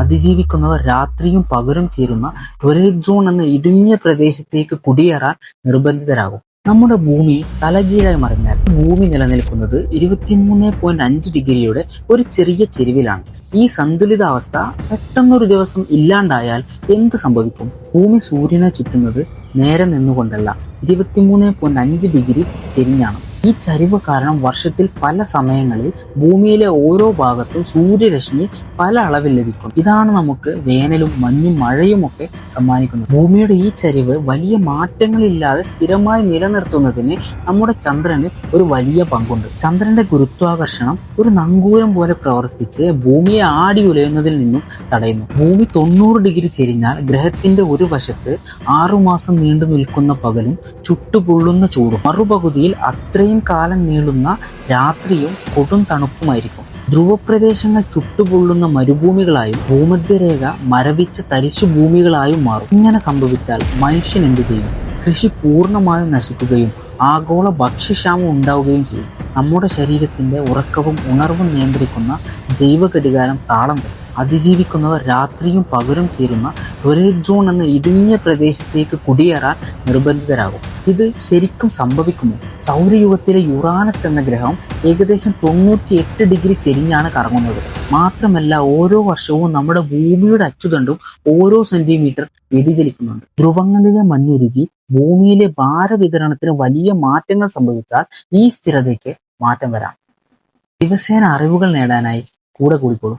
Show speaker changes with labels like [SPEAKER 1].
[SPEAKER 1] അതിജീവിക്കുന്നവർ രാത്രിയും പകലും ചേരുന്ന ടൊറേറ്റ് സോൺ എന്ന ഇടുങ്ങിയ പ്രദേശത്തേക്ക് കുടിയേറാൻ നിർബന്ധിതരാകും. നമ്മുടെ ഭൂമി തലകീഴായി മറിഞ്ഞാൽ ഭൂമി നിലനിൽക്കുന്നത് ഇരുപത്തിമൂന്ന് പോയിന്റ് അഞ്ച് ഡിഗ്രിയുടെ ഒരു ചെറിയ ചെരിവിലാണ്. ഈ സന്തുലിതാവസ്ഥ പെട്ടെന്നൊരു ദിവസം ഇല്ലാണ്ടായാൽ എന്ത് സംഭവിക്കും? ഭൂമി സൂര്യനെ ചുറ്റുന്നത് നേരെ നിന്നുകൊണ്ടല്ല ഇരുപത്തിമൂന്ന് പോയിന്റ് അഞ്ച് ഡിഗ്രി ചെരിഞ്ഞാണ്. ഈ ചരിവ് കാരണം വർഷത്തിൽ പല സമയങ്ങളിൽ ഭൂമിയിലെ ഓരോ ഭാഗത്തും സൂര്യരശ്മി പല അളവിൽ ലഭിക്കും. ഇതാണ് നമുക്ക് വേനലും മഞ്ഞും മഴയും ഒക്കെ സമ്മാനിക്കുന്നത്. ഭൂമിയുടെ ഈ ചരിവ് വലിയ മാറ്റങ്ങളില്ലാതെ സ്ഥിരമായി നിലനിർത്തുന്നതിന് നമ്മുടെ ചന്ദ്രന് ഒരു വലിയ പങ്കുണ്ട്. ചന്ദ്രന്റെ ഗുരുത്വാകർഷണം ഒരു നങ്കൂരം പോലെ പ്രവർത്തിച്ച് ഭൂമിയെ ആടി ഉലയുന്നതിൽ നിന്നും തടയുന്നു. ഭൂമി തൊണ്ണൂറ് ഡിഗ്രി ചെരിഞ്ഞാൽ ഗ്രഹത്തിന്റെ ഒരു വശത്ത് ആറുമാസം നീണ്ടു നിൽക്കുന്ന പകലും ചുട്ടുപൊള്ളുന്ന ചൂടും. മറുപകുതിയിൽ അത്രയും കാലം നീളുന്ന രാത്രിയും കൊടും തണുപ്പുമായിരിക്കും. ധ്രുവപ്രദേശങ്ങൾ ചുട്ടുപൊള്ളുന്ന മരുഭൂമികളായും ഭൂമധ്യരേഖ മരവിച്ച തരിശു ഭൂമികളായും മാറും. ഇങ്ങനെ സംഭവിച്ചാൽ മനുഷ്യൻ എന്തു ചെയ്യും? കൃഷി പൂർണമായും നശിക്കുകയും ആഗോള ഭക്ഷ്യക്ഷാമം ഉണ്ടാവുകയും ചെയ്യും. നമ്മുടെ ശരീരത്തിന്റെ ഉറക്കവും ഉണർവും നിയന്ത്രിക്കുന്ന ജൈവ ഘടികാരം താളം അതിജീവിക്കുന്നവർ രാത്രിയും പകരം ചേരുന്ന ടൊറേറ്റ് സോൺ എന്ന ഇടുങ്ങിയ പ്രദേശത്തേക്ക് കുടിയേറാൻ നിർബന്ധിതരാകും. ഇത് ശരിക്കും സംഭവിക്കുമോ? സൗരയുഗത്തിലെ യുറാനസ് എന്ന ഗ്രഹം ഏകദേശം തൊണ്ണൂറ്റി എട്ട് ഡിഗ്രി ചെരിഞ്ഞാണ് കറങ്ങുന്നത്. മാത്രമല്ല ഓരോ വർഷവും നമ്മുടെ ഭൂമിയുടെ അച്ചുതണ്ടും ഓരോ സെന്റിമീറ്റർ വ്യതിചലിക്കുന്നുണ്ട്. ധ്രുവങ്ങളിലെ മഞ്ഞുരുകി ഭൂമിയിലെ ഭാരവിതരണത്തിന് വലിയ മാറ്റങ്ങൾ സംഭവിച്ചാൽ ഈ സ്ഥിരതയ്ക്ക് മാറ്റം വരാം. ദിവസേന അറിവുകൾ നേടാനായി കൂടെ കൂടിക്കോളൂ.